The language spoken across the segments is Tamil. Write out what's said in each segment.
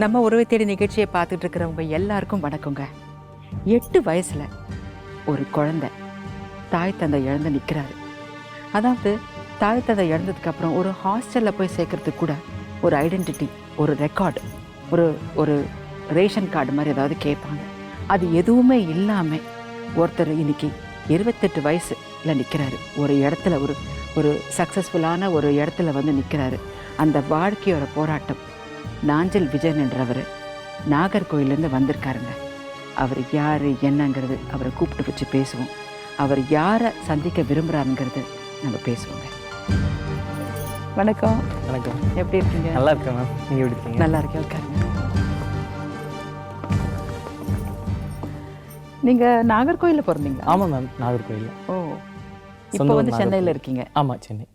நம்ம உறவை தேடி நிகழ்ச்சியை பார்த்துட்டு இருக்கிறவங்க எல்லாருக்கும் வணக்கங்க. எட்டு வயசுல ஒரு குழந்தை தாய் தந்தை இழந்து நிற்கிறாரு அதாவது தாய் தந்தை இழந்ததுக்கு அப்புறம் ஒரு ஹாஸ்டலில் போய் சேர்க்கறதுக்கு கூட ஒரு ஐடென்டிட்டி ஒரு ரெக்கார்டு ஒரு ஒரு ரேஷன் கார்டு மாதிரி ஏதாவது கேட்பாங்க. அது எதுவுமே இல்லாமல் ஒருத்தர் இன்னைக்கு இருபத்தெட்டு வயசுல நிற்கிறாரு ஒரு இடத்துல ஒரு ஒரு சக்ஸஸ்ஃபுல்லான ஒரு இடத்துல வந்து நிற்கிறாரு அந்த வாழ்க்கையோட போராட்டம் நாஞ்சல் விஜயன் என்றவர். நாகர்கோயிலேருந்து வந்திருக்காருங்க. அவர் யார் என்னங்கிறது அவரை கூப்பிட்டு வச்சு பேசுவோம். அவர் யாரை சந்திக்க விரும்புகிறாருங்கிறது நம்ம பேசுவோங்க. வணக்கம். வணக்கம். எப்படி இருக்கீங்க? நல்லா இருக்கேன் மேம். நீங்கள் எப்படி இருக்கீங்க? நல்லா இருக்கேன் உட்காருங்க. நீங்க நாகர்கோயில்ல பிறந்தீங்களா? ஆமாம் மேம் நாகர்கோயில் ஓ இப்போ வந்து சென்னையில். இருக்கீங்க. ஆமாம் சென்னை.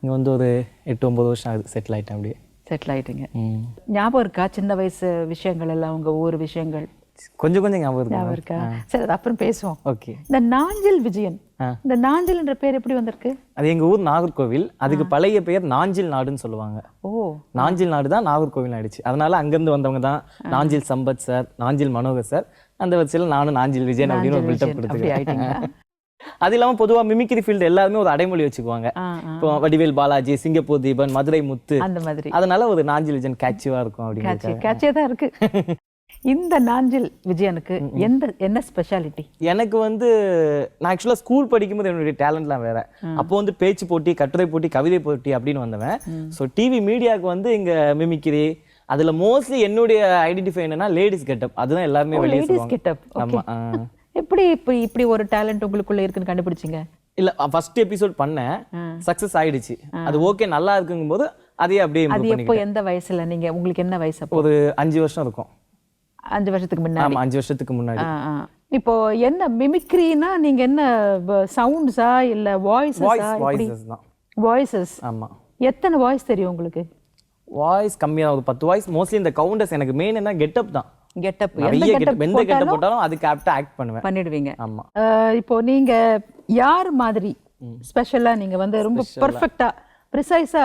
இங்கே வந்து ஒரு எட்டு ஒம்பது வருஷம் ஆகுது செட்டில் ஆகிட்டேன் அப்படியே. செட்டில் ஆயிட்டீங்க. ம். ஞாபகம் இருக்கா? சின்ன வயசு விஷயங்கள் எல்லாம் உங்க ஊர் விஷயங்கள்? கொஞ்சம் கொஞ்சம் ஞாபகம் இருக்கு? சரி அது அப்புறம் பேசுவோம். ஓகே. இந்த நாஞ்சில் விஜயன். இந்த நாஞ்சில் என்ற பேர் எப்படி வந்திருக்கு? அது எங்கள் ஊர் நாகர்கோவில். அதுக்கு பழைய பெயர் நாஞ்சில் நாடுன்னு சொல்லுவாங்க. ஓ. நாஞ்சில் நாடு தான் நாகர்கோவில் ஆயிடுச்சு. அதனால அங்கேருந்து வந்தவங்க தான் நாஞ்சில் சம்பத் சார் நாஞ்சில் மனோகர் சார் அந்த வரிசையில் நானும் நாஞ்சில் விஜயன் அப்படின்னு ஒரு பில்டப் கொடுத்துருக்கேன் அது இல்லாமல் பொதுவாக மிமிக்ரி ஃபீல்டு எல்லாருமே ஒரு அடைமொழி வச்சுக்குவாங்க. இப்போ வடிவேல் பாலாஜி சிங்கப்பூர் தீபன் மதுரை முத்து. அந்த மாதிரி. அதனால ஒரு நாஞ்சில் விஜயன் கேட்சிவாக இருக்கும் அப்படின்னு கேட்சியாக தான் இருக்கு. இந்த நாஞ்சில் விஜயனுக்கு எந்த என்ன ஸ்பெஷாலிட்டி எனக்கு வந்து நான் ஆக்சுவலாக ஸ்கூல் படிக்கும்போது என்னுடைய டேலண்ட்லாம் வேற. அப்போ வந்து பேச்சு போட்டி கட்டுரை போட்டி கவிதை போட்டி அப்படின்னு வந்தவன். ஸோ டிவி மீடியாவுக்கு வந்து இங்க மிமிக்ரி அதுல மோஸ்ட்லி என்னுடைய ஐடென்டிஃபை என்னன்னா லேடிஸ் கெட்டப் அதுதான் எல்லாருமே வெளியே கெட்டப் ஆமா ஆ. எப்படி இப்படி இப்படி ஒரு டேலண்ட் உங்களுக்குள்ள இருக்குன்னு கண்டுபிடிச்சீங்க? இல்ல ஃபர்ஸ்ட் எபிசோட் பண்ணேன் சக்சஸ் ஆயிடுச்சு. அது ஓகே நல்லா இருக்குங்கும் போது அதையே அப்படியே அது எப்போ எந்த வயசுல? நீங்க உங்களுக்கு என்ன வயசு அப்போ? ஒரு அஞ்சு வருஷம் இருக்கும். அஞ்சு வருஷத்துக்கு முன்னாடி? ஆமா அஞ்சு வருஷத்துக்கு முன்னாடி. இப்போ என்ன மிமிக்ரினா நீங்க என்ன சவுண்ட்ஸா இல்ல வாய்ஸ் வாய்ஸஸா வாய்ஸஸ் தான். வாய்ஸஸ் ஆமா. எத்தனை வாய்ஸ் தெரியும் உங்களுக்கு? வாய்ஸ் கம்மியாக ஒரு பத்து வாய்ஸ் மோஸ்ட்லி இந்த கவுண்டர்ஸ் எனக்கு மெயின் என்ன கெட்டப் தான். கெட்டப் எந்த கெட்டப் போட்டாலும் அதுக்கு ஆப்டா ஆக்ட் பண்ணுவேன். பண்ணிடுவீங்க. ஆமா. இப்போ நீங்க யார் மாதிரி ஸ்பெஷலா நீங்க வந்து ரொம்ப பெர்ஃபெக்ட்டா ப்ரிசைஸா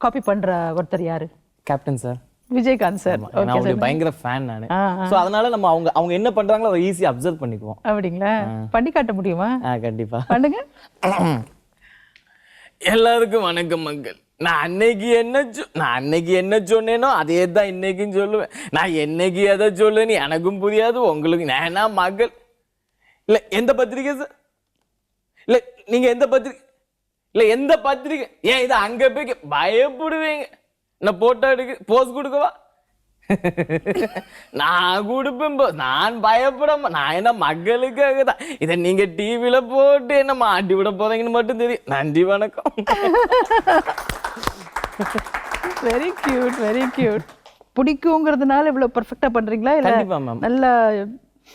காப்பி பண்ற ஒருத்தர் யாரு? கேப்டன் சார் விஜயகாந்த் சார் நான் அவருடைய பயங்கர ஃபேன் நானு. சோ அதனால நம்ம அவங்க அவங்க என்ன பண்றாங்களோ அதை ஈஸியா அப்சர்வ் பண்ணிக்குவோம். அப்படிங்களா? பண்ணி காட்ட முடியுமா? கண்டிப்பா. பண்ணுங்க. எல்லாருக்கும் வணக்கம் மக்கள் நான் அன்னைக்கு என்ன சொ- நான் அன்னைக்கு என்ன சொன்னேனோ அதே தான் இன்னைக்கும் சொல்லுவேன். நான் என்னைக்கு எதை சொல்லுன்னு எனக்கும் புரியாது உங்களுக்கு நானா மகள்? இல்லை எந்த பத்திரிக்கை சார் இல்லை நீங்கள் எந்த பத்திரிக்கை இல்லை எந்த பத்திரிக்கை? ஏன் இதை அங்கே போய் பயப்படுவீங்க. நான் போட்டோ எடுக்க போஸ் கொடுக்கவா? நான் கொடுப்பேன். நான் பயப்பட நான் என்ன மக்களுக்காக தான் இதை நீங்க டிவில போட்டு என்ன மாட்டி விட போறீங்கன்னு மட்டும் தெரியும். நன்றி வணக்கம். வெரி கியூட் வெரி கியூட் பிடிக்குங்கிறதுனால இவ்வளவு பெர்ஃபெக்ட்டா பண்றீங்களா? இல்ல நல்ல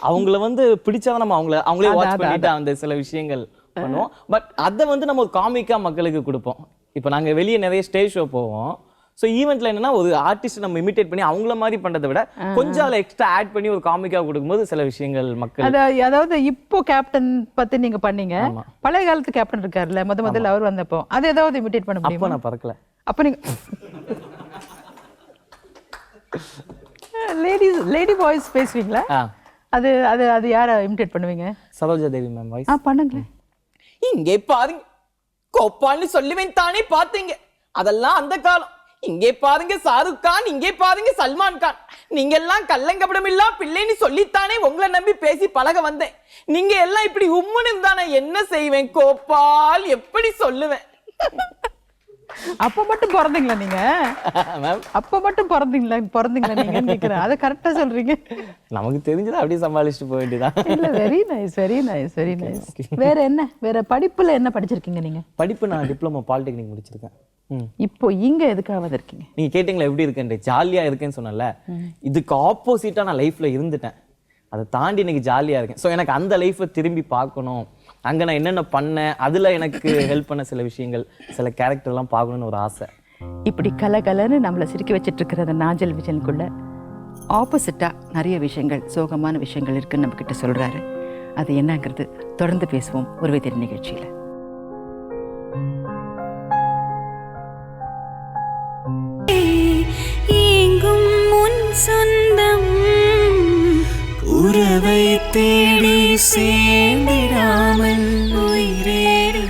அவங்கள வந்து பிடிச்சாதான் நம்ம அவங்கள அவங்களே வாட்ச் பண்ணிட்டு அந்த சில விஷயங்கள் பண்ணுவோம். பட் அதை வந்து நம்ம காமிக்கா மக்களுக்கு கொடுப்போம். இப்போ நாங்க வெளியே நிறைய ஸ்டேஜ் ஷோ போவோம். ஸோ ஈவெண்ட்ல என்னன்னா ஒரு ஆர்டிஸ்ட் நம்ம இமிட்டேட் பண்ணி அவங்கள மாதிரி பண்றதை விட கொஞ்சம் அதில் எக்ஸ்ட்ரா ஆட் பண்ணி ஒரு காமிக்கா கொடுக்கும்போது சில விஷயங்கள் மக்கள் அத- அதாவது இப்போ கேப்டன் பத்தி நீங்க பண்ணீங்க. பழைய காலத்து கேப்டன் இருக்காருல்ல முத முதல்ல அவர் வந்தப்போ. அது ஏதாவது இமிட்டேட் பண்ண அப்போ முடியுமா? நான் பறக்கல. அப்ப நீங்க லேடிஸ் லேடி பாய்ஸ் பேசுவீங்களா? அது அது அது யாரை இமிட்டேட் பண்ணுவீங்க? சரோஜா தேவி மேம் வாய்ஸ் ஆ பண்ணுங்களேன். இங்கே பாருங்க. கோப்பால்னு சொல்லுவேன் தானே பார்த்தீங்க அதெல்லாம் அந்த காலம். இங்கே பாருங்க ஷாருக் கான் இங்கே பாருங்க சல்மான் கான். நீங்க எல்லாம் கள்ளங்கபடம் இல்லா பிள்ளைன்னு சொல்லித்தானே உங்களை நம்பி பேசி பழக வந்தேன். நீங்க எல்லாம் இப்படி உம்முன்னு தானே என்ன செய்வேன்? கோபால் எப்படி சொல்லுவேன்? அப்ப மட்டும் பிறந்தீங்களா நீங்க? மேம் அப்ப மட்டும் பிறந்தீங்களா? பிறந்தீங்களா நீங்கன்னு கேக்குறேன். அதை கரெக்டா சொல்றீங்க. நமக்கு தெரிஞ்சதை அப்படியே சமாளிச்சுட்டு போக வேண்டியதான் இல்ல very nice very nice very nice வேற என்ன? வேற படிப்புல என்ன படிச்சிருக்கீங்க நீங்க? படிப்பு நான் டிப்ளமோ பாலிடெக்னிக் முடிச்சிருக்கேன். இப்போ இங்க எதுக்காக வந்திருக்கீங்க நீங்க கேட்டீங்களா எப்படி இருக்கேன் ஜாலியா இருக்கேன்னு சொன்னல இதுக்கு ஆப்போசிட்டா நான் லைஃப்ல இருந்துட்டேன். அதை தாண்டி இன்னைக்கு ஜாலியா இருக்கேன். ஸோ எனக்கு அந்த லைஃப்பை திரும்பி பார்க்கணும். அங்கே நான் என்னென்ன பண்ணேன் அதில் எனக்கு ஹெல்ப் பண்ண சில விஷயங்கள் சில கேரக்டர்லாம் பார்க்கணும்னு ஒரு ஆசை. இப்படி கலகலன்னு நம்மளை சிரிக்க வச்சுட்டு இருக்கிற அந்த நாஜல் விஜயனுக்குள்ள ஆப்போசிட்டாக நிறைய விஷயங்கள் சோகமான விஷயங்கள் இருக்குன்னு நம்மக்கிட்ட சொல்கிறாரு அது என்னங்கிறது தொடர்ந்து பேசுவோம் ஒரு திரு நிகழ்ச்சியில். தேடி சேர்ந்திடாமல் உயிரேடு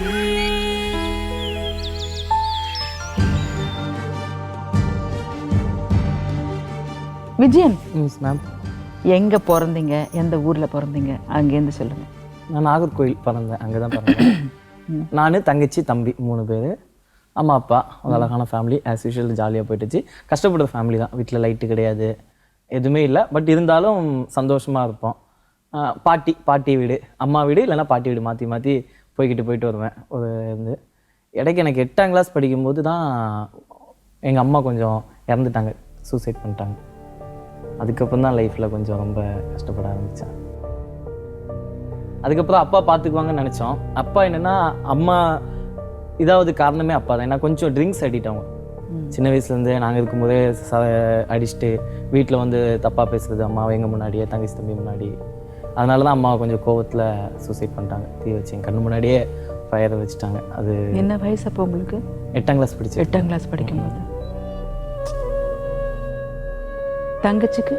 விஜயன் மிஸ் மேம் எங்க பிறந்தீங்க? எந்த ஊர்ல பிறந்தீங்க? அங்கேருந்து சொல்லுங்க. நான் நாகர்கோயில் பிறந்தேன். அங்கே தான் பிறந்தேன் நான் தங்கச்சி தம்பி மூணு பேர். அம்மா அப்பா ஒரு அழகான ஃபேமிலி ஆஸ் யூஷுவல் ஜாலியாக போயிட்டுச்சு. கஷ்டப்படுற ஃபேமிலி தான். வீட்டில் லைட்டு கிடையாது. எதுவுமே இல்லை. பட் இருந்தாலும் சந்தோஷமாக இருப்போம். பாட்டி பாட்டி வீடு அம்மா வீடு இல்லைன்னா பாட்டி வீடு மாற்றி மாற்றி போய்கிட்டு போயிட்டு வருவேன். ஒரு இருந்து இடைக்கு எனக்கு எட்டாம் கிளாஸ் படிக்கும்போது தான் எங்கள் அம்மா கொஞ்சம் இறந்துட்டாங்க. சூசைட் பண்ணிட்டாங்க. அதுக்கப்புறம் தான் லைஃப்பில் கொஞ்சம் ரொம்ப கஷ்டப்பட ஆரம்பித்தேன் அதுக்கப்புறம் அப்பா பார்த்துக்குவாங்கன்னு நினச்சோம். அப்பா என்னன்னா அம்மா இதாவது காரணமே அப்பா தான். ஏன்னா கொஞ்சம் ட்ரிங்க்ஸ் அடிக்ட் அவங்க. சின்ன வயசுலேருந்து நாங்கள் இருக்கும்போதே ச அடிச்சுட்டு வீட்டில் வந்து தப்பாக பேசுறது அம்மா எங்கள் முன்னாடியே தங்கச்சி தம்பி முன்னாடி அதனால தான் அம்மா கொஞ்சம் கோவத்தில் சூசைட் பண்ணிட்டாங்க. தீ வச்சு என் கண்ணு முன்னாடியே ஃபயரை வச்சுட்டாங்க. அது என்ன வயசு அப்போ உங்களுக்கு? எட்டாம் கிளாஸ் படிச்சு எட்டாம் கிளாஸ் படிக்கும்போது. தங்கச்சிக்கு?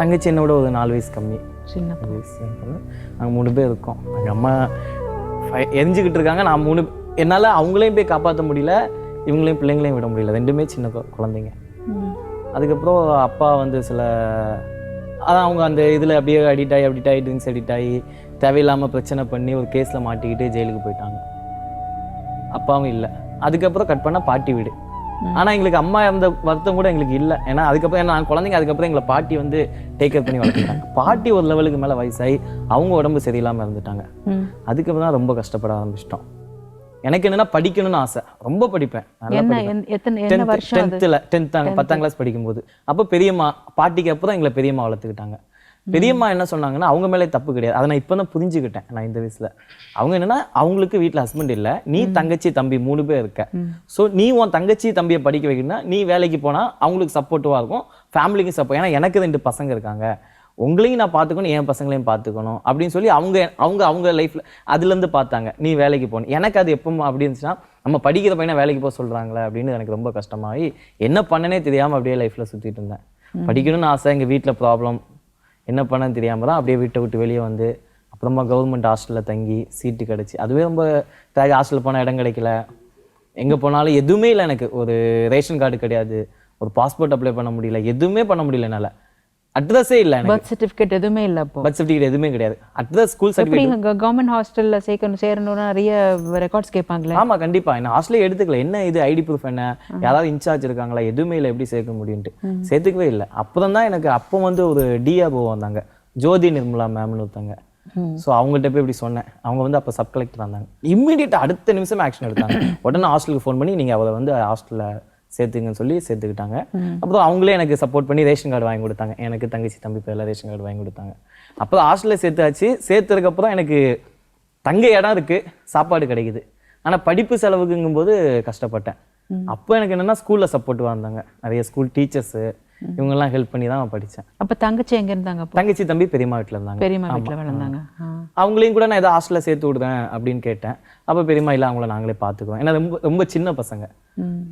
தங்கச்சி என்னோட ஒரு நாலு வயசு கம்மி. சின்ன வயசு நாங்கள் மூணு பேர் இருக்கோம். எங்கள் அம்மா எரிஞ்சுக்கிட்டு இருக்காங்க. நான் மூணு என்னால் அவங்களையும் போய் காப்பாற்ற முடியல. இவங்களையும் பிள்ளைங்களையும் விட முடியல. ரெண்டுமே சின்ன குழந்தைங்க. அதுக்கப்புறம் அப்பா வந்து சில அதான் அவங்க அந்த இதில் அப்படியே அடிக்ட் ஆகி அடிக்ட் ஆகி ட்ரிங்க்ஸ் அடிக்ட் ஆகி தேவையில்லாமல் பிரச்சனை பண்ணி ஒரு கேஸில் மாட்டிக்கிட்டு ஜெயிலுக்கு போயிட்டாங்க. அப்பாவும் இல்லை. அதுக்கப்புறம் கட் பண்ணால் பாட்டி வீடு. ஆனால் எங்களுக்கு அம்மா இருந்த வருத்தம் கூட எங்களுக்கு இல்லை. ஏன்னா அதுக்கப்புறம் ஏன்னா நான் குழந்தைங்க அதுக்கப்புறம் எங்களை பாட்டி வந்து டேக் கேர் பண்ணி வளர்த்துட்டாங்க பாட்டி ஒரு லெவலுக்கு மேலே வயசாகி அவங்க உடம்பு சரியில்லாமல் இருந்துட்டாங்க. அதுக்கப்புறம் தான் ரொம்ப கஷ்டப்பட ஆரம்பிச்சிட்டோம். எனக்கு என்னன்னா படிக்கணும்னு ஆசை. ரொம்ப படிப்பேன். டென்த்தில் டென்த் பத்தாம் கிளாஸ் படிக்கும்போது. அப்போ பெரியம்மா பாட்டிக்கு அப்புறம் எங்களை பெரியம்மா வளர்த்துக்கிட்டாங்க. பெரியம்மா என்ன சொன்னாங்கன்னா அவங்க மேலே தப்பு கிடையாது. அதை நான் இப்போ தான் புரிஞ்சுக்கிட்டேன் நான் இந்த வயசுல. அவங்க என்னன்னா அவங்களுக்கு வீட்டில் ஹஸ்பண்ட் இல்லை. நீ தங்கச்சி தம்பி மூணு பேர் இருக்க. ஸோ நீ உன் தங்கச்சி தம்பியை படிக்க வைக்கணும்னா நீ வேலைக்கு போனால் அவங்களுக்கு சப்போர்ட்டிவாக இருக்கும். ஃபேமிலிக்கும் சப்போர்ட் ஏன்னா எனக்கு ரெண்டு பசங்க இருக்காங்க. உங்களையும் நான் பார்த்துக்கணும் என் பசங்களையும் பார்த்துக்கணும் அப்படின்னு சொல்லி அவங்க அவங்க அவங்க லைஃப்பில் அதுலேருந்து பார்த்தாங்க. நீ வேலைக்கு போகணும். எனக்கு அது எப்போ அப்படி இருந்துச்சுன்னா நம்ம படிக்கிற பையனை வேலைக்கு போக சொல்கிறாங்களே அப்படின்னு எனக்கு ரொம்ப கஷ்டமாகி என்ன பண்ணனே தெரியாமல் அப்படியே லைஃப்பில் சுற்றிட்டு இருந்தேன். படிக்கணும்னு ஆசை எங்கள் வீட்டில் ப்ராப்ளம் என்ன பண்ணன்னு தெரியாமல் தான் அப்படியே வீட்டை விட்டு வெளியே வந்து அப்புறமா கவர்மெண்ட் ஹாஸ்டலில் தங்கி சீட்டு கிடச்சி. அதுவே ரொம்ப ஹாஸ்டலில் போனால் இடம் கிடைக்கல. எங்கே போனாலும் எதுவுமே இல்லை எனக்கு. ஒரு ரேஷன் கார்டு கிடையாது. ஒரு பாஸ்போர்ட் அப்ளை பண்ண முடியல. எதுவுமே பண்ண முடியல என்னால். அட்ரஸே இல்லை பர்த் சர்டிஃபிகேட் எதுவுமே இல்ல அப்போ. பர்த் சர்டிஃபிகேட் எதுவுமே கிடையாது. அட்ரஸ் ஸ்கூல் சர்டிஃபிகேட் கவர்மெண்ட் ஹாஸ்டல்ல சேர்க்கணும் சேரணும்னா நிறைய ரெக்கார்ட்ஸ் கேட்பாங்களே? ஆமா கண்டிப்பா. என்ன ஹாஸ்டலே எடுத்துக்கல. என்ன இது ஐடி ப்ரூஃப் என்ன? யாராவது இன்சார்ஜ் இருக்காங்களா? எதுவுமே இல்லை. எப்படி சேர்க்க முடியும்ட்டு சேர்த்துக்கவே இல்லை. அப்புறம் தான் எனக்கு அப்போ வந்து ஒரு டிஆர்ஓ வந்தாங்க. ஜோதி நிர்மலா மேம்னு ஒருத்தங்க ஸோ அவங்கள்ட்ட போய் இப்படி சொன்னேன். அவங்க வந்து அப்போ சப் கலெக்டர் வந்தாங்க இம்மீடியட் அடுத்த நிமிஷமே ஆக்ஷன் எடுத்தாங்க. உடனே ஹாஸ்டலுக்கு ஃபோன் பண்ணி நீங்கள் அவரை வந்து ஹாஸ்டலில் சேர்த்துங்கன்னு சொல்லி சேர்த்துக்கிட்டாங்க. அப்புறம் அவங்களே எனக்கு சப்போர்ட் பண்ணி ரேஷன் கார்டு வாங்கி கொடுத்தாங்க. எனக்கு தங்கச்சி தம்பி பேரில் ரேஷன் கார்டு வாங்கி கொடுத்தாங்க. அப்புறம் ஹாஸ்டலில் சேர்த்தாச்சு. சேர்த்ததுக்கப்புறம் எனக்கு தங்க இடம் இருக்கு. சாப்பாடு கிடைக்குது. ஆனா படிப்பு செலவுக்குங்கும்போது கஷ்டப்பட்டேன். அப்போ எனக்கு என்னன்னா ஸ்கூல்ல சப்போர்ட்டிவாக இருந்தாங்க. நிறைய ஸ்கூல் டீச்சர்ஸ் இவங்கெல்லாம் ஹெல்ப் பண்ணி தான் படித்தேன் அப்ப தங்கச்சி எங்க இருந்தாங்க தங்கச்சி தம்பி பெரியம்மா வீட்டில் இருந்தாங்க. பெரியம்மா வீட்டுல வளர்ந்தாங்க. அவங்களையும் கூட நான் ஏதோ ஹாஸ்டலில் சேர்த்து விடுறேன் அப்படின்னு கேட்டேன். அப்போ பெரியம்மா இல்லை அவங்கள நாங்களே பார்த்துக்குவோம் ஏன்னா ரொம்ப ரொம்ப சின்ன பசங்க.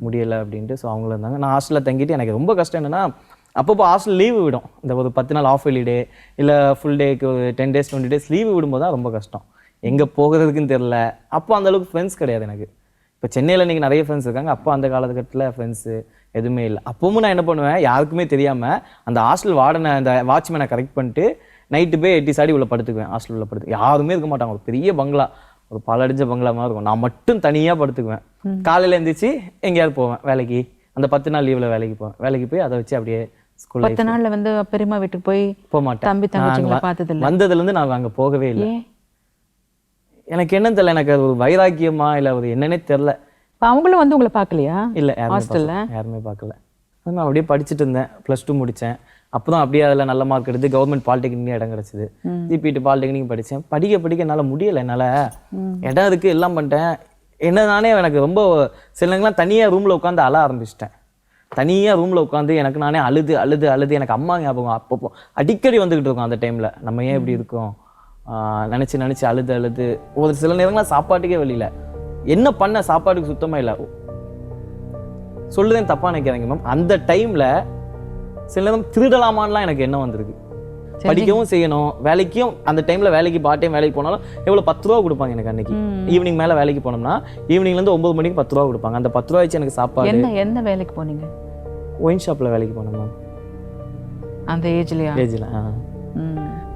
முடியலை அப்படின்ட்டு ஸோ அவங்கள இருந்தாங்க. நான் ஹாஸ்டலில் தங்கிட்டு எனக்கு ரொம்ப கஷ்டம் என்னன்னா அப்பப்போ ஹாஸ்டல் லீவு விடும். இந்த ஒரு பத்து நாள் ஆஃப் ஹாலிடே இல்லை ஃபுல் டேக்கு ஒரு ten days twenty days leave விடும்போது தான் ரொம்ப கஷ்டம். எங்கே போகிறதுக்குன்னு தெரில அப்போ அந்த அளவுக்கு ஃப்ரெண்ட்ஸ் கிடையாது எனக்கு. இப்போ சென்னையில் இன்றைக்கி நிறைய ஃப்ரெண்ட்ஸ் இருக்காங்க. அப்போ அந்த காலகட்டத்தில் ஃப்ரெண்ட்ஸு எதுவுமே இல்லை. அப்பவும் நான் என்ன பண்ணுவேன் யாருக்குமே தெரியாமல் அந்த ஹாஸ்டல் வார்டனை அந்த வாட்ச்மேனை கரெக்ட் பண்ணிட்டு நைட்டு போய் எட்டி சாடி உள்ள படுத்துக்குவேன் ஹாஸ்டல் உள்ள படுத்து. யாருமே இருக்க மாட்டாங்க. ஒரு பெரிய பங்களா. ஒரு பாலடிஞ்ச பங்களா மாதிரி இருக்கும். நான் மட்டும் தனியாக படுத்துக்குவேன். காலையில் எழுந்திரிச்சு எங்கேயாவது போவேன் வேலைக்கு. அந்த பத்து நாள் லீவில் வேலைக்கு போவேன். வேலைக்கு போய் அதை வச்சு அப்படியே ஸ்கூல் பத்து நாள்ல வந்து பெரியம்மா வீட்டுக்கு போய் போக மாட்டேன். தம்பி தங்கச்சிங்களை நான் பார்த்தது இல்ல வந்ததுலேருந்து நான் அங்கே போகவே இல்லை. எனக்கு என்னன்னு தெரியல. எனக்கு அது ஒரு வைராக்கியமா இல்லை ஒரு என்னன்னே தெரில அவங்களும் வந்து உங்களை பார்க்கலையா? இல்லை ஹாஸ்டல்ல. யாருமே பார்க்கல. நான் அப்படியே படிச்சுட்டு இருந்தேன். ப்ளஸ் டூ முடித்தேன் அப்போ தான் அப்படியே அதில் நல்ல மார்க் எடுத்து கவர்மெண்ட் பாலிடெக்னிக் இடம் கிடச்சிது. ஜிபிடி பாலிடெக்னிக் படித்தேன் படிக்க படிக்க என்னால் முடியலை என்னால். இடம் இருக்குது எல்லாம் பண்ணிட்டேன். என்ன நானே எனக்கு ரொம்ப சில நேரங்கள்லாம் தனியாக ரூமில் உட்காந்து அழ ஆரம்பிச்சிட்டேன். தனியாக ரூமில் உட்காந்து எனக்கு நானே அழுது அழுது அழுது. எனக்கு அம்மா ஞாபகம். அப்பப்போ அடிக்கடி வந்துக்கிட்டு இருக்கும் அந்த டைமில் நம்ம ஏன் இப்படி இருக்கோம்? நினைச்சு நினைச்சு அழுது அழுது. ஒரு சில நேரங்கள்லாம் சாப்பாட்டுக்கே வெளியில. என்ன பண்ண சாப்பாட்டுக்கு சுத்தமா இல்லை? சொல்லுதேன் தப்பா நினைக்காதீங்க மேம் அந்த டைம்ல சில நேரம் திருடலாமான்லாம் எனக்கு என்ன வந்திருக்கு. படிக்கவும் செய்யணும். வேலைக்கும் அந்த டைம்ல வேலைக்கு பார்ட் டைம் வேலைக்கு போனாலும் எவ்வளோ பத்து ரூபா கொடுப்பாங்க எனக்கு அன்னைக்கு. ஈவினிங் மேல வேலைக்கு போனோம்னா ஈவினிங்ல இருந்து ஒன்பது மணிக்கு பத்து ரூபா கொடுப்பாங்க. அந்த பத்து ரூபா வச்சு எனக்கு சாப்பாடு என்ன என்ன வேலைக்கு போனீங்க? ஒயின் ஷாப்ல வேலைக்கு போனேன் மேம் அந்த ஏஜ்லயா ஏஜில்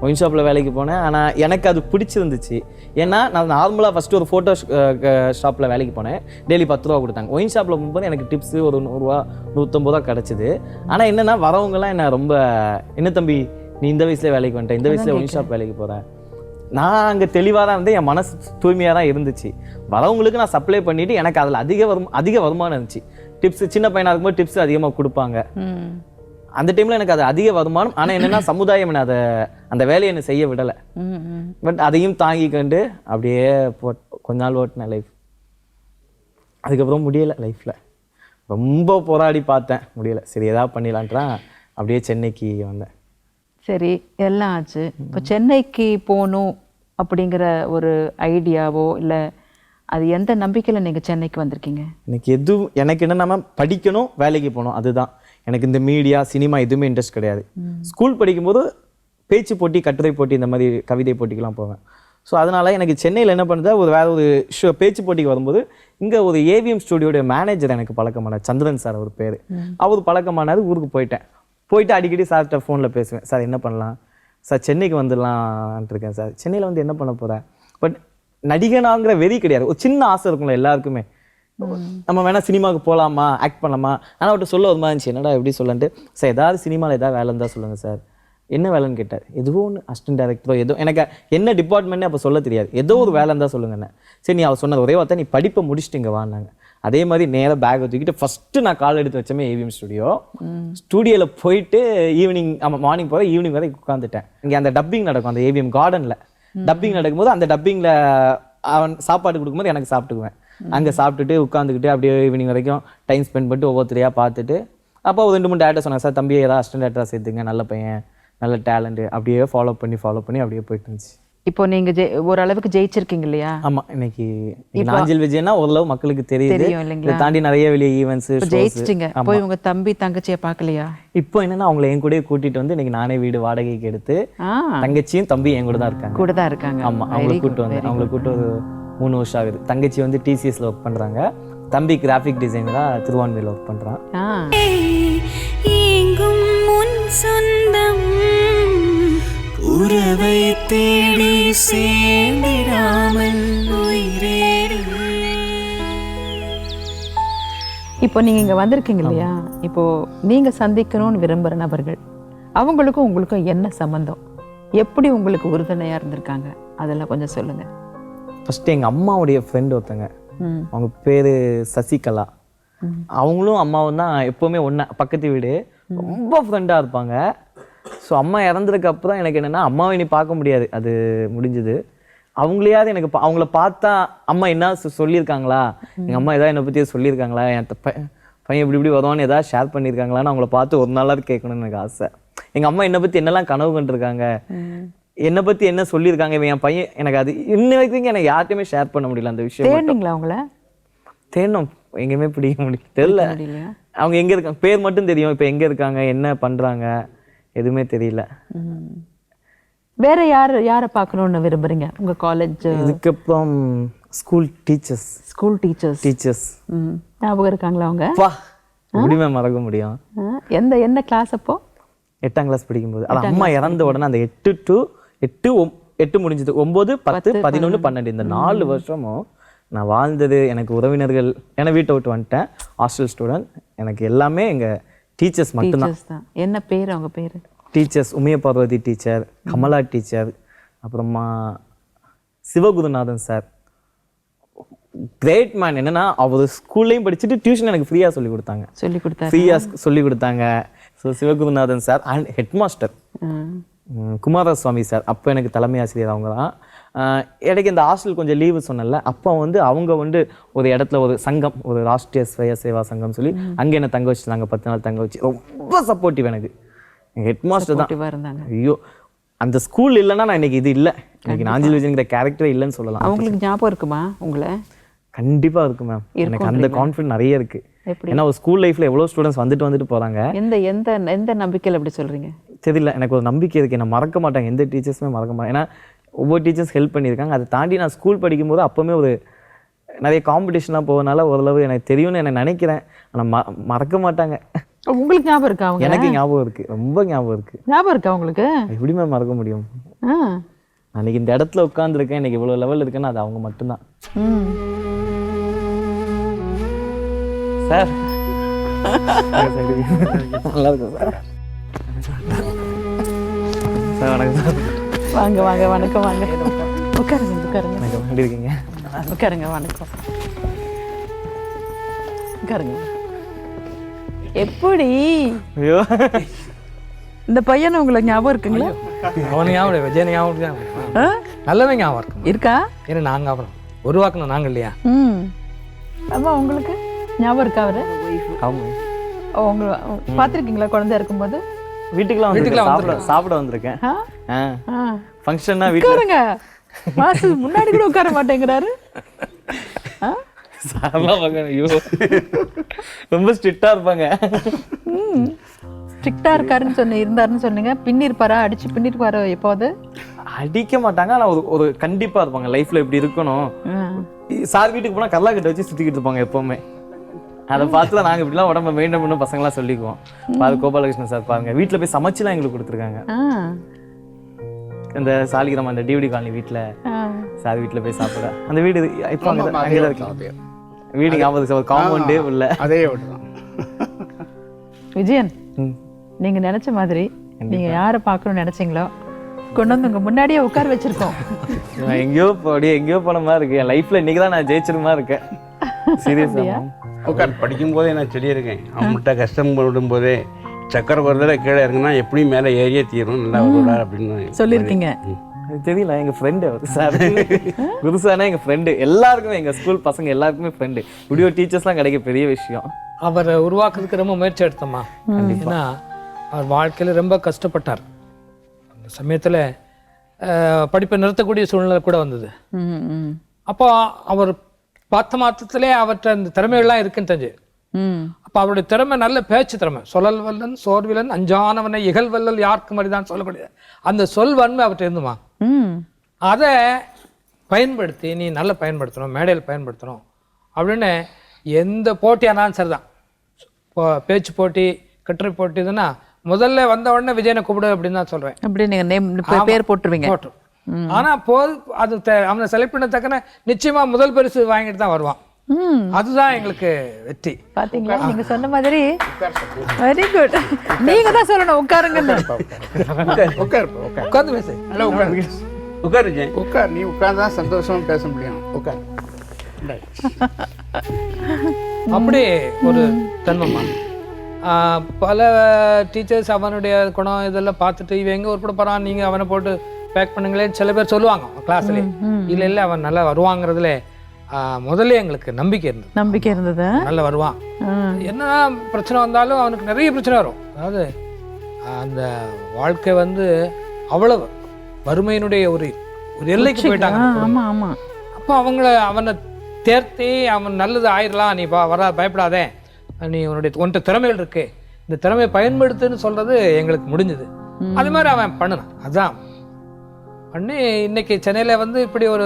ஒயின் ஷாப்பில் வேலைக்கு போனேன். ஆனால் எனக்கு அது பிடிச்சிருந்துச்சு. ஏன்னா நான் நார்மலாக ஃபஸ்ட்டு ஒரு ஃபோட்டோ ஷாப்பில் வேலைக்கு போனேன். டெய்லி பத்து ரூபா கொடுத்தாங்க. ஒயின் ஷாப்பில் போகும்போது எனக்கு டிப்ஸு ஒரு நூறுரூவா நூற்றம்பது ரூபா கிடச்சிது. ஆனால் என்னென்னா வரவங்கலாம் என்ன ரொம்ப என்ன தம்பி நீ இந்த வயசுல வேலைக்கு வந்துட்ட இந்த வயசுல ஒயின் ஷாப் வேலைக்கு போகிறேன் நான் அங்கே தெளிவாக தான் இருந்தேன். என் மனசு தூய்மையாக தான் இருந்துச்சு. வரவங்களுக்கு நான் சப்ளை பண்ணிவிட்டு எனக்கு அதில் அதிக வரும் அதிக வருமானம் இருந்துச்சு. டிப்ஸ் சின்ன பையனாக இருக்கும்போது டிப்ஸ் அதிகமாக கொடுப்பாங்க. அந்த டைமில் எனக்கு அது அதிக வருமானம். ஆனால் என்னென்னா சமுதாயம் என்னை அதை அந்த வேலையை என்னை செய்ய விடலை. பட் அதையும் தாங்கிக்கொண்டு அப்படியே போட் கொஞ்ச நாள் ஓட்டினேன் லைஃப் அதுக்கப்புறம் முடியலை லைஃப்பில் ரொம்ப போராடி பார்த்தேன். முடியலை. சரி ஏதாவது பண்ணிடலான்ட்டுதான் அப்படியே சென்னைக்கு வந்தேன். சரி எல்லாம் ஆச்சு. இப்போ சென்னைக்கு போகணும் அப்படிங்கிற ஒரு ஐடியாவோ இல்லை அது எந்த நம்பிக்கையில் நீங்கள் சென்னைக்கு வந்திருக்கீங்க? எனக்கு எதுவும் எனக்கு என்னன்னா படிக்கணும் வேலைக்கு போகணும். அதுதான். எனக்கு இந்த மீடியா சினிமா எதுவுமே இன்ட்ரெஸ்ட் கிடையாது. ஸ்கூல் படிக்கும்போது பேச்சு போட்டி கட்டுரை போட்டி இந்த மாதிரி கவிதை போட்டிக்கெல்லாம் போவேன். ஸோ அதனால எனக்கு சென்னையில் என்ன பண்ணுறது ஒரு வேற ஒரு ஷோ பேச்சு போட்டிக்கு வரும்போது இங்கே ஒரு ஏவிஎம் ஸ்டுடியோட மேனேஜர் எனக்கு பழக்கமானார். சந்திரன் சார் அவர் பேர். அவர் பழக்கமானார் ஊருக்கு போயிட்டேன். போயிட்டு அடிக்கடி சார்கிட்ட ஃபோனில் பேசுவேன். சார் என்ன பண்ணலாம்? சார் சென்னைக்கு வந்துடலான்ட்டு இருக்கேன் சார். சென்னையில் வந்து என்ன பண்ண போகிறேன் பட் நடிகனாங்கிற வெறி கிடையாது. ஒரு சின்ன ஆசை இருக்கும்ல எல்லாருக்குமே. நம்ம வேணா சினிமாவுக்கு போகலாமா ஆக்ட் பண்ணலாமா? ஆனால் அவர்கிட்ட சொல்ல ஒரு மாதிரி இருந்துச்சு. என்னடா எப்படி சொல்லன்ட்டு. சார் ஏதாவது சினிமாவில் ஏதாவது வேலை இருந்தால் சொல்லுங்கள் சார். என்ன வேலைன்னு கேட்டார். ஏதோ ஒன்று அசிஸ்டன்ட் டேரக்டரோ ஏதோ எனக்கு என்ன டிபார்ட்மெண்ட்னே அப்போ சொல்ல தெரியாது. ஏதோ ஒரு வேலை இருந்தால் சொல்லுங்கண்ணே சரி நீ அவர் சொன்னது ஒரே வார்த்தை நீ படிப்பை முடிச்சுட்டு இங்கே வான்னாங்க. அதே மாதிரி நேராக பேக்கை தூக்கிட்டு ஃபஸ்ட்டு நான் கால் எடுத்து வச்சமே ஏவிஎம் ஸ்டுடியோ ஸ்டுடியோவில் போயிட்டு ஈவினிங் ஆமாம் மார்னிங் போகிறேன் ஈவினிங் வரை உட்காந்துட்டேன் இங்கே அந்த டப்பிங் நடக்கும் அந்த ஏவிஎம் கார்டனில் டப்பிங் நடக்கும்போது அந்த டப்பிங்கில் அவன் சாப்பாடு கொடுக்கும்போது எனக்கு சாப்பிட்டுக்குவேன். அங்கே சாப்பிட்டுட்டு உட்காந்துக்கிட்டு அப்படியே ஈவினிங் வரைக்கும் டைம் ஸ்பெண்ட் பண்ணிட்டு ஒவ்வொருத்தரையாக பார்த்துட்டு அப்போ ரெண்டு மூணு டேரக்டர் சொன்னாங்க சார் தம்பி ஏதாவது அசிஸ்டன்ட் டேரக்டராக சேர்த்துங்க நல்ல பையன் நல்ல டேலண்ட்டு அப்படியே ஃபாலோ பண்ணி ஃபாலோ பண்ணி அப்படியே போயிட்டு இருந்துச்சு. இப்போ நீங்கள் ஜெய் ஓரளவுக்கு ஜெயிச்சிருக்கீங்க இல்லையா? ஆமாம் இன்னைக்கு நாஞ்சில் விஜய்னா ஓரளவு மக்களுக்கு தெரியுது? இதை தாண்டி நிறைய வெளியே ஈவெண்ட்ஸ் இப்போ ஜெயிச்சிட்டீங்க. போய் உங்க தம்பி தங்கச்சியை பார்க்கலையா? இப்போ என்னன்னா அவங்கள என் கூடயே கூட்டிட்டு வந்து இன்னைக்கு நானே வீடு வாடகைக்கு எடுத்து தங்கச்சியும் தம்பி என் கூட தான் இருக்காங்க. கூட தான் இருக்காங்க. ஆமா அவங்கள கூட்டு வந்தேன். அவங்கள கூட்டு மூணு வருஷம் ஆகுது. தங்கச்சி வந்து டிசிஎஸ்ல ஒர்க் பண்றாங்க. தம்பி கிராஃபிக் டிசைனரா திருவான்மையில் ஒர்க் பண்றான். சொந்தம் உறவை தேடி சேர்ந்திடாமல் இப்போ நீங்க இங்க வந்திருக்கீங்க இல்லையா? இப்போ நீங்க சந்திக்கணும்னு விரும்புற நபர்கள் அவங்களுக்கும் உங்களுக்கும் என்ன சம்பந்தம்? எப்படி உங்களுக்கு உறுதுணையா இருந்திருக்காங்க? அதெல்லாம் கொஞ்சம் சொல்லுங்க. ஃபர்ஸ்ட் எங்க அம்மாவுடைய ஃப்ரெண்ட் ஒருத்தங்க. அவங்க பேரு சசிகலா. அவங்களும் அம்மாவும் தான் எப்பவுமே ஒன்றா பக்கத்து வீடு. ரொம்ப ஃப்ரெண்டாக இருப்பாங்க. ஸோ அம்மா இறந்ததுக்கு அப்புறம் எனக்கு என்னன்னா அம்மாவை இனி பார்க்க முடியாது. அது முடிஞ்சுது. அவங்களையாவது எனக்கு அவங்கள பார்த்தா அம்மா என்ன சொல்லியிருக்காங்களா? எங்கள் அம்மா ஏதாவது என்னை பற்றி சொல்லியிருக்காங்களா? என் பையன் பையன் இப்படி இப்படி வருவான்னு ஏதாவது ஷேர் பண்ணியிருக்காங்களான்னு அவங்கள பார்த்து ஒரு நாளாவது கேட்கணும்னு எனக்கு ஆசை. எங்கள் அம்மா என்னை பற்றி என்னெல்லாம் கனவு கண்டிருக்காங்க? என்னை பற்றி என்ன சொல்லியிருக்காங்க இவன் என் பையன்? எனக்கு அது இன்ன வரைக்கும் எனக்கு யார்ட்டையுமே ஷேர் பண்ண முடியல அந்த விஷயம் தேடினீங்களா அவங்கள? தேடணும். எங்கேயுமே பிடிக்க முடியல. தெரியல. முடியலையா? அவங்க எங்க இருக்காங்க? பேர் மட்டும் தெரியும். இப்போ எங்க இருக்காங்க? என்ன பண்றாங்க? எதுவுமே தெரியல. வேற யார் யாரை பார்க்கணும்னு விரும்புறீங்க? உங்க காலேஜ் இதுக்கப்புறம் school teachers school teachers teachers ஞாபகம் இருக்காங்களா அவங்க? பா எப்படிமே மறக்க முடியும். எந்த என்ன கிளாஸ் அப்போ? எட்டாம் கிளாஸ் படிக்கும்போது. அது அம்மா இறந்த உடனே அந்த எட்டு டு எட்டு எட்டு முடிஞ்சது. ஒன்பது பத்து பதினொன்று. பன்னெண்டு. இந்த நாலு வருஷமும் நான் வாழ்ந்தது எனக்கு உறவினர்கள் ஏன்னா வீட்டை விட்டு வந்துட்டேன். ஹாஸ்டல் ஸ்டூடெண்ட் எனக்கு எல்லாமே எங்க டீச்சர்ஸ் மட்டும்தான். என்ன பேர் அவங்க பேர்? Teachers உமைய Parvathi teacher Kamala teacher அப்புறமா சிவகுருநாதன் சார் கிரேட் மேன் என்னன்னா அவர் ஸ்கூல்லையும் படிச்சுட்டு டியூஷன் எனக்கு ஃப்ரீயாக சொல்லி கொடுத்தாங்க. சொல்லி கொடுத்தாரு? ஃப்ரீயாக சொல்லி கொடுத்தாங்க. So Sivagurunathan sir and head master. Kumaraswamy sir அப்போ எனக்கு தலைமை ஆசிரியர் அவங்க தான். இடைக்கு இந்த ஹாஸ்டல் கொஞ்சம் லீவு சொன்னல அப்போ வந்து அவங்க வந்து ஒரு இடத்துல ஒரு சங்கம் ஒரு ராஷ்டிரிய ஸ்வய சேவா சங்கம் சொல்லி அங்கே என்ன தங்க வச்சுருந்தாங்க பத்து நாள் தங்க வச்சு ரொம்ப சப்போர்ட்டிவ் எனக்கு. ஹெட் மாஸ்டர் தான். இருந்தாங்க. ஐயோ அந்த ஸ்கூல் இல்லைன்னா நான் இன்னைக்கு இது இல்லை. இன்னைக்கு நாஞ்சில் விஜயங்கிற கேரக்டரே இல்லைன்னு சொல்லலாம். அவங்களுக்கு ஞாபகம் இருக்குமா உங்களை? கண்டிப்பா இருக்கு மேம் எனக்கு அந்த கான்ஃபிடன்ட் நிறைய இருக்கு. எப்படி? ஏன்னா ஒரு ஸ்கூல் லைஃப்ல எவ்வளோ ஸ்டூடெண்ட்ஸ் வந்துட்டு வந்துட்டு போறாங்க. எந்த எந்த எந்த நம்பிக்கையில் அப்படி சொல்றீங்க? தெரியல. எனக்கு ஒரு நம்பிக்கை இருக்கு. நான் மறக்க மாட்டாங்க. எந்த டீச்சர்ஸுமே மறக்க மாட்டேன் ஏன்னா ஒவ்வொரு டீச்சர்ஸ் ஹெல்ப் பண்ணியிருக்காங்க. அதை தாண்டி நான் ஸ்கூல் படிக்கும்போது அப்போவுமே ஒரு நிறைய காம்படிஷன்லாம் போகனால ஓரளவு எனக்கு தெரியும்னு எனக்கு நினைக்கிறேன். ஆனால் ம மறக்க மாட்டாங்க. உங்களுக்கு ஞாபகம் இருக்கா அவங்க? எனக்கு ஞாபகம் இருக்கு. ரொம்ப ஞாபகம் இருக்கு. ஞாபகம் இருக்கா உங்களுக்கு? எப்படி மேம் மறக்க முடியும்? அன்னைக்கு இந்த இடத்துல உட்காந்துருக்கேன் இன்னைக்கு இவ்வளோ லெவல் இருக்குன்னு அது அவங்க மட்டும்தான். சார். நல்லா இருக்கும் சார். சார். வணக்கம் சார் வாங்க வாங்க வணக்கம் வாங்க. உட்காருங்க உட்காருங்க. வணக்கம் எப்படி இருக்கீங்க? உட்காருங்க வணக்கம். உட்காருங்க. எப்படி? ஐயோ. இந்த பையன் உங்களுக்கு ஞாபகம் இருக்குங்களா? அவன் ஞாபகம் விஜய் ஞாபகம் ஞாபகம் ஆ? நல்லவன் ஞாபகம் இருக்கும் இருக்கா? ஏன்னா நாங்கள் அப்புறம் உருவாக்கணும் நாங்கள் இல்லையா? ம். அம்மா உங்களுக்கு ஞாபகம் இருக்கா அவரு? ஆமாம் ஓ, உங்க பார்த்துருக்கீங்களா குழந்தை இருக்கும்போது வீட்டுக்குலாம் வீட்டுக்குலாம் வந்து சாப்பிட சாப்பிட வந்திருக்கேன். ஃபங்க்ஷன்னா வீட்டில் உட்காருங்க. மாசு முன்னாடி கூட உட்கார மாட்டேங்கிறாரு. சார்லாம் பார்க்க ஐயோ. ரொம்ப ஸ்ட்ரிக்டாக இருப்பாங்க. ம். ஸ்ட்ரிக்டா இருக்காருன்னு சொன்ன இருந்தாருன்னு சொன்னீங்க. பின்னிருப்பாரா? அடிச்சு பின்னிருப்பாரோ எப்போது? அடிக்க மாட்டாங்க. ஆனால் ஒரு ஒரு கண்டிப்பாக இருப்பாங்க. லைஃப்பில் இப்படி இருக்கணும். சார் வீட்டுக்கு போனால் கல்லா கட்ட வச்சு சுற்றிக்கிட்டு இருப்பாங்க எப்போவுமே. அதை பார்த்து தான் நாங்கள் இப்படிலாம் உடம்ப மெயின்டைன் பண்ண பசங்களாம் சொல்லிக்குவோம். பாரு கோபாலகிருஷ்ணன் சார் பாருங்க வீட்டில் போய் சமைச்சுலாம் எங்களுக்கு கொடுத்துருக்காங்க. இந்த சாலிகிராம அந்த டிவிடி காலனி வீட்டில். சார் வீட்டில் போய் சாப்பிட அந்த வீடு இப்போ அங்கே அங்கே தான் இருக்கு. வீடு ஞாபகம் சார், ஒரு காம்பவுண்டு உள்ள அதே விஜயன். நீங்க நினைச்ச மாதிரி நீங்க யாரை பார்க்கணும்னு நினைச்சீங்களோ கொண்டு வந்து உங்க முன்னாடியே உட்கார வச்சிருக்கோம். எங்கேயோ போடி எங்கேயோ போன மாதிரி இருக்கு. என் லைஃப்ல இன்னைக்கு தான் நான் ஜெயிச்சிரு மாதிரி இருக்கேன். சீரியஸா உட்கார் படிக்கும்போதே நான் சொல்லியிருக்கேன். அவன்கிட்ட கஷ்டம் படும்போதே சக்கரை ஒரு தடவை கீழே இறங்குனா எப்படியும் மேலே ஏறியே தீரும் நல்லா வருவார் அப்படின்னு சொல்லியிருக்கீங்க. தெரியல எங்க ஃப்ரெண்டு அவர் சார். குருசானா எங்க ஃப்ரெண்டு எல்லாருக்குமே எங்க ஸ்கூல் பசங்க எல்லாருக்குமே ஃப்ரெண்டு இப்படி ஒரு டீச்சர்ஸ்லாம் கிடைக்க பெரிய விஷயம். அவரை உருவாக்குறதுக்கு ரொம்ப முயற்சி எடுத்தோமா? ஏன்னா அவர் வாழ்க்கையில் ரொம்ப கஷ்டப்பட்டார். அந்த சமயத்தில் படிப்பை நிறுத்தக்கூடிய சூழ்நிலை கூட வந்தது. அப்போ அவர் பார்த்த மாத்திரத்திலே அவர்கிட்ட அந்த திறமைகள்லாம் இருக்குன்னு தெரிஞ்சு. அப்போ அவருடைய திறமை நல்ல பேச்சு திறமை. சொல்லல் வல்லன் சோர்விலன் அஞ்சானவனை இகழ் வல்லல் யாருக்கு மாதிரிதான் சொல்லக்கூடிய அந்த சொல் வன்மை அவர்கிட்ட இருந்துமா? ம். அதை பயன்படுத்தி நீ நல்லா பயன்படுத்தணும் மேடையில் பயன்படுத்தணும் அப்படின்னு எந்த போட்டியானாலும் சரிதான். பேச்சு போட்டி கட்டுரை போட்டி இதுன்னா முதல்ல வந்த உடனே விஜயனை கூப்பிடு அப்படின்னு தான் சொல்கிறேன் அப்படி நீங்க நேம் பேர் போட்டுருவீங்க. போட்டோம் ஆனா போது அது அவனை செலக்ட் பண்ண தக்கன நிச்சயமா முதல் பரிசு வாங்கிட்டு தான் வருவான். அதுதான் எங்களுக்கு வெற்றி. பாத்தீங்களா? நீங்க சொன்ன மாதிரி வெரி குட் நீங்க தான் சொல்லணும் உட்காருங்கன்னு. உட்கார் உட்கார் உட்கார். உட்காந்து பேசு உட்கார். உட்கார் விஜய். உட்கார். நீ உட்கார்ந்து தான் சந்தோஷமா பேச முடியும். உட்கார். அப்படி ஒரு தன்மமா. ஆஹ் பல டீச்சர்ஸ் அவனுடைய குணம் இதெல்லாம் பார்த்துட்டு இவன் எங்க உருப்பட போறான் நீங்க அவனை போட்டு பேக் பண்ணுங்களேன்னு சில பேர் சொல்லுவாங்க கிளாஸ்ல இல்ல இல்ல அவன் நல்லா வருவாங்கிறதுல முதல்ல எங்களுக்கு நம்பிக்கை இருந்தது. நம்பிக்கை இருந்தது. நல்லா வருவான். என்ன பிரச்சனை வந்தாலும் அவனுக்கு நிறைய பிரச்சனை வரும். அதாவது அந்த வாழ்க்கை வந்து அவ்வளவு வறுமையினுடைய ஒரு ஒரு எல்லைக்கு போயிட்டாங்க. ஆமா ஆமா. அப்போ அவங்கள அவனை தேர்த்தி அவன் நல்லது ஆயிரலாம் நீ பா வரா பயப்படாதே. நீ உன்னுடைய உன்கிட்ட திறமைகள் இருக்கு. இந்த திறமையை பயன்படுத்துன்னு சொல்றது எங்களுக்கு முடிஞ்சது. அது மாதிரி அவன் பண்ணினான். அதான் பண்ணி இன்னைக்கு சென்னையில வந்து இப்படி ஒரு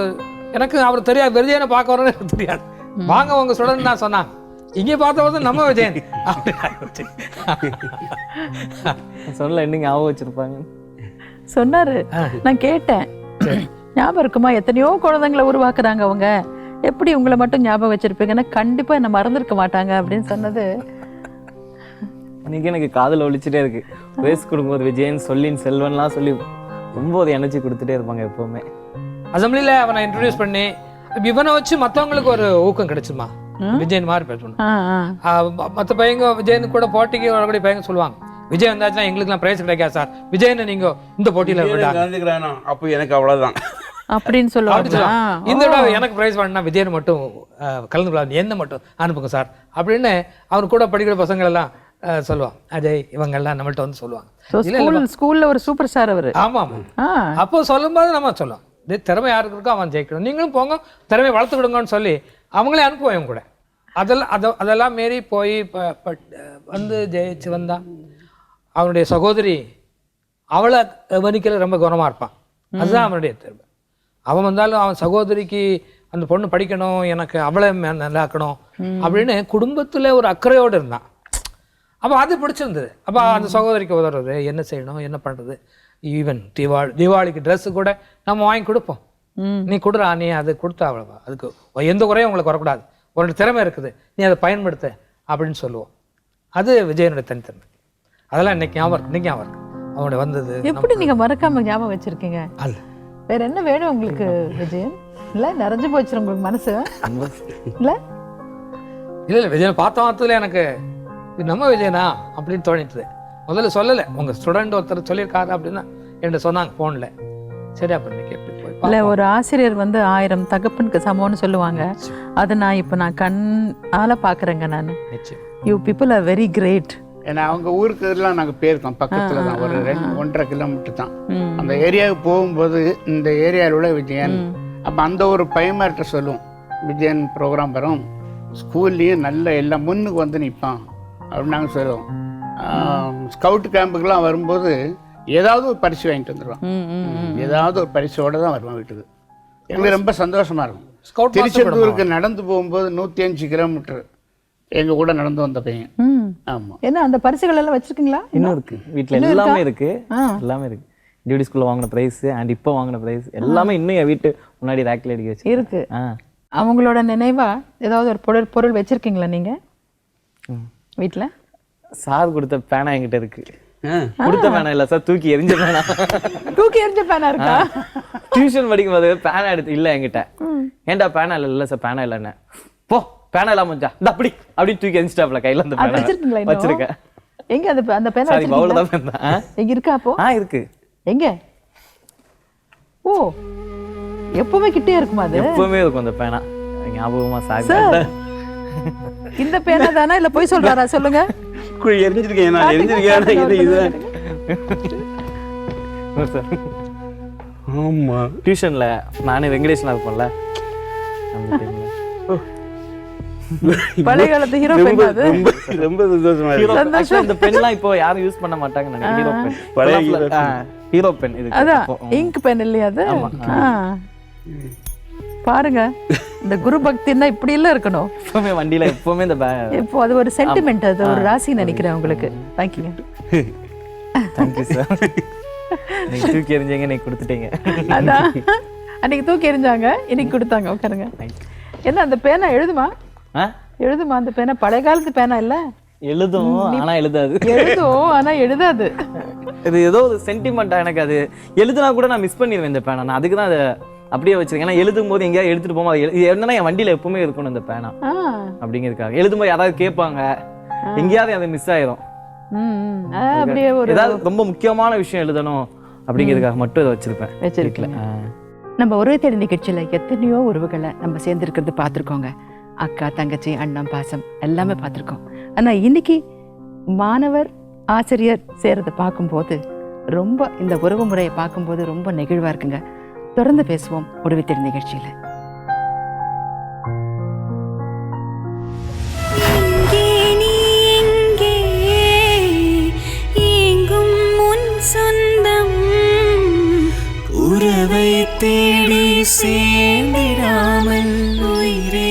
எனக்கு அவர் தெரியாது விஜயனை பார்க்க வரணும்னு எனக்கு தெரியாது. வாங்க உங்க சுடன்னு தான் சொன்னாங்க. இங்கே பார்த்தவங்க நம்ம விஜயன். சொல்ல இன்னும் ஞாபகம் வச்சிருப்பாங்க? சொன்னாரு. நான் கேட்டேன். ஞாபகம் இருக்குமா? எத்தனையோ குழந்தைங்களை உருவாக்குறாங்க அவங்க. எப்படி உங்களை மட்டும் ஞாபகம் வச்சிருப்பீங்கன்னா கண்டிப்பா என்ன மறந்துருக்க மாட்டாங்க அப்படின்னு சொன்னது. இன்னைக்கு எனக்கு காதுல ஒழிச்சிட்டே இருக்கு. ரேஸ் கொடுக்கும்போது விஜயன் சொல்லின் செல்வன்லாம் சொல்லி ரொம்ப ஒரு எனர்ஜி கொடுத்துட்டே இருப்பாங்க எப்பவுமே. அசம்பிளில அவனை இன்ட்ரடியூஸ் பண்ணி இவனை வச்சு மத்தவங்களுக்கு ஒரு ஊக்கம் கிடைச்சுமா? விஜயன் மாதிரி பேசணும். ஆ ஆ. ஆஹ் ம- மத்த பையங்க விஜயன் கூட போட்டிக்கு வரக்கூடிய பையங்க சொல்லுவாங்க. விஜய் வந்தாச்சுன்னா எங்களுக்குலாம் பிரைஸ் கிடைக்காது சார். விஜயனை நீங்க இந்த போட்டியில கலந்துக்கிறானோ அப்போ எனக்கு அவ்வளவுதான். அப்படின்னு அப்படி சொல்லுவாங்க. இந்த தடவை எனக்கு பிரைஸ் பண்ணா விஜயன் மட்டும் கலந்து என்ன மட்டும் அனுப்புங்க சார். அப்படின்னு அவர் கூட படிக்கிற பசங்க எல்லாம் ஆஹ், சொல்லுவாங்க. அஜய் இவங்க எல்லாம் நம்மள்ட்ட வந்து சொல்லுவாங்க. ஸ்கூல்ல ஒரு சூப்பர் ஸ்டார் அவரு ஆமா அப்போ சொல்லும்போது நம்ம சொல்லுவோம். இது திறமை யாருக்கு இருக்கோ அவன் ஜெயிக்கணும். நீங்களும் போங்க திறமை வளர்த்து விடுங்கன்னு சொல்லி அவங்களே அனுப்புவோம் கூட. அதெல்லாம் அத அதெல்லாம் மீறி போய் வந்து ஜெயிச்சு வந்தா அவனுடைய சகோதரி அவளை கவனிக்கல ரொம்ப கவனமாக இருப்பான். அதுதான் அவனுடைய தேர்வு அவன் வந்தாலும் அவன் சகோதரிக்கு அந்த பொண்ணு படிக்கணும் எனக்கு அவளை நல்லாக்கணும் அப்படின்னு குடும்பத்தில் ஒரு அக்கறையோடு இருந்தான். அப்போ அது பிடிச்சிருந்தது. அப்போ அந்த சகோதரிக்கு உதவுறது என்ன செய்யணும் என்ன பண்ணுறது ஈவன் தீபாவளி தீபாவளிக்கு ட்ரெஸ்ஸு கூட நம்ம வாங்கி கொடுப்போம். நீ கொடுறா நீ அது கொடுத்தா அவ்வளோவா. அதுக்கு எந்த குறையும் உங்களுக்கு வரக்கூடாது. உன்னோட திறமை இருக்குது. நீ அதை பயன்படுத்த அப்படின்னு சொல்லுவோம். அது விஜயனுடைய தனித்தன்மை அதெல்லாம் இன்னைக்கு ஞாபகம் இன்னைக்கு ஞாபகம் அவனுடைய வந்தது எப்படி நீங்க மறக்காம ஞாபகம் வச்சிருக்கீங்க? அல்ல வேற என்ன வேணும் உங்களுக்கு விஜயன்? இல்ல நிறைஞ்சு போச்சு உங்களுக்கு மனசு? இல்ல? இல்லை இல்லை விஜயன் பார்த்த மாத்ததுல எனக்கு இது நம்ம விஜயனா அப்படின்னு தோணிட்டுது. முதல்ல சொல்லலை. உங்கள் ஸ்டூடெண்ட் ஒருத்தர் சொல்லியிருக்காரு அப்படின்னா என்கிட்ட சொன்னாங்க ஃபோனில் சரி அப்போ இன்னைக்கு எப்படி போய் இல்ல. ஒரு ஆசிரியர் வந்து ஆயிரம் தகப்பனுக்கு சமம்னு சொல்லுவாங்க. அதை நான் இப்போ நான் கண்ணால பாக்குறேங்க நான். You people are very great ஏன்னா அவங்க ஊருக்கு எல்லாம் நாங்கள் போயிருக்கோம். பக்கத்தில் தான். ஒரு ரெண்டு ஒன்றரை கிலோமீட்டர் தான். அந்த ஏரியாவுக்கு போகும்போது இந்த ஏரியாவில் உள்ள விஜயன் அப்போ அந்த ஒரு பையன்மார்கிட்ட சொல்லுவோம். விஜயன் ப்ரோக்ராம் வரும். ஸ்கூல்லேயும் நல்ல எல்லாம் முன்னுக்கு வந்து நிற்பான் அப்படின்னு நாங்கள் சொல்லுவோம். ஸ்கவுட் கேம்புக்கெல்லாம் வரும்போது ஏதாவது ஒரு பரிசு வாங்கிட்டு வந்துடுவான் ஏதாவது ஒரு பரிசோட தான் வருவான் வீட்டுக்கு. எங்களுக்கு ரொம்ப சந்தோஷமா இருக்கும். Master திருச்செந்தூருக்கு நடந்து போகும்போது நூற்றி அஞ்சு கிலோமீட்டர் எங்கள் கூட நடந்து வந்த பையன். ம். ஆமாம் என்ன அந்த பரிசுகள் எல்லாம் வச்சிருக்கீங்களா? இன்னும் இருக்கு. வீட்ல இன்னும் எல்லாமே இருக்கா? எல்லாமே இருக்கு. டியூட்டி ஸ்கூல்ல வாங்கின பிரைஸ் அண்ட் இப்போ வாங்கின பிரைஸ் எல்லாமே இன்னும் என் வீட்டு முன்னாடி ரேக்ல அடிக்க வச்சு இருக்கு. அவங்களோட நினைவா ஏதாவது ஒரு பொருள் பொருள் வச்சிருக்கீங்களா நீங்க? வீட்ல? சார் கொடுத்த பேனா என்கிட்ட இருக்கு. கொடுத்த பேனா இல்ல சார் தூக்கி எரிஞ்ச பேனா. தூக்கி எறிஞ்ச பேனா இருக்கா? டியூஷன் படிக்கும் போது பேனா எடுத்து இல்ல என்கிட்ட. ஏன்டா பேனா இல்ல இல்ல சார் பேனா இல்லன்னு. போ பேனா இல்லாம மச்சா இந்த அப்படி அப்படின்னு தூக்கி எரிஞ்சிட்டாப்ல கையில அந்த பேனா? வச்சிருக்கேன். எங்க அந்த அந்த பேனா சாரி பவுல தான் ஆ? எங்க இருக்கா அப்போ? ஆ இருக்கு. எங்க? ஓ எப்பவுமே கிட்டே இருக்குமா அது? எப்பவுமே இருக்கும் அந்த பேனா. ஞாபகமா சார் இந்த பேனா தானா? இல்ல போய் சொல்றாரா? சொல்லுங்க. குழி எரிஞ்சிருக்கேன் நான் எரிஞ்சிருக்கேன் இது இதுதான் சார். ஆமா. டியூஷன்ல நானே வெங்கடேஷனா டைம்ல பழைய காலத்து ஹீரோ பெண் அது. ரொம்ப ரொம்ப சந்தோஷமா இருக்கு. இந்த பென்லாம் இப்போ யாரும் யூஸ் பண்ண மாட்டாங்க நினைக்கிறேன். ஹீரோ பென் பழைய ஹீரோ பென் இது அதான். இங்க் பென் இல்லையா அது? ஆமா. பாருங்க. இந்த குரு பக்தின்னா இப்படி எல்லாம் இருக்கணும். எப்பவுமே வண்டியில எப்பவுமே இந்த இப்போ அது ஒரு சென்டிமெண்ட் அது ஒரு ராசி நினைக்கிறேன் உங்களுக்கு. தேங்க்யூங்க தேங்க்யூ சார் நீங்க தூக்கி எறிஞ்சீங்க நீங்க கொடுத்துட்டீங்க. அதான். அன்னைக்கு தூக்கி எறிஞ்சாங்க இன்னைக்கு கொடுத்தாங்க. உட்காருங்க. என்ன அந்த பேனா எழுதுமா? எழுதுமா அந்த பேனா? பழைய காலத்து பேனா இல்ல? எழுதும் ஆனா எழுதாது. எழுதும் ஆனா எழுதாது. இது ஏதோ ஒரு சென்டிமெண்டா எனக்கு அது. எழுதுனா கூட நான் மிஸ் பண்ணிடுவேன் இந்த பேனா. நான் அதுக்கு தான் அதை அப்படியே வச்சிருக்கேன். ஏன்னா எழுதும் போது எங்கேயாவது எடுத்துட்டு எழு- இது என்னன்னா என் வண்டியில எப்பவுமே இருக்கணும் இந்த பேனா. அப்படிங்கிறதுக்காக. எழுதும்போது யாராவது கேட்பாங்க. எங்கேயாவது அது மிஸ் ஆயிரும். ஒரு ஏதாவது ரொம்ப முக்கியமான விஷயம் எழுதணும் அப்படிங்கிறதுக்காக மட்டும் இதை வச்சிருப்பேன். வச்சிருக்கீங்க. ஆ. நம்ம உறவு தேடி நிகழ்ச்சியில் எத்தனையோ உறவுகளை நம்ம சேர்ந்துருக்கிறது பார்த்துருக்கோங்க. அக்கா தங்கச்சி அண்ணன் பாசம் எல்லாமே பார்த்துருக்கோம். ஆனால் இன்னைக்கு மாணவர் ஆசிரியர் சேர்றதை பார்க்கும்போது ரொம்ப இந்த உறவு முறையை பார்க்கும்போது ரொம்ப நெகிழ்வாக இருக்குங்க. தொடர்ந்து பேசுவோம் ஒரு திரு நிகழ்ச்சியில். சொந்தம். உறவை தேடி சேர்ந்திடாமல் உயிரே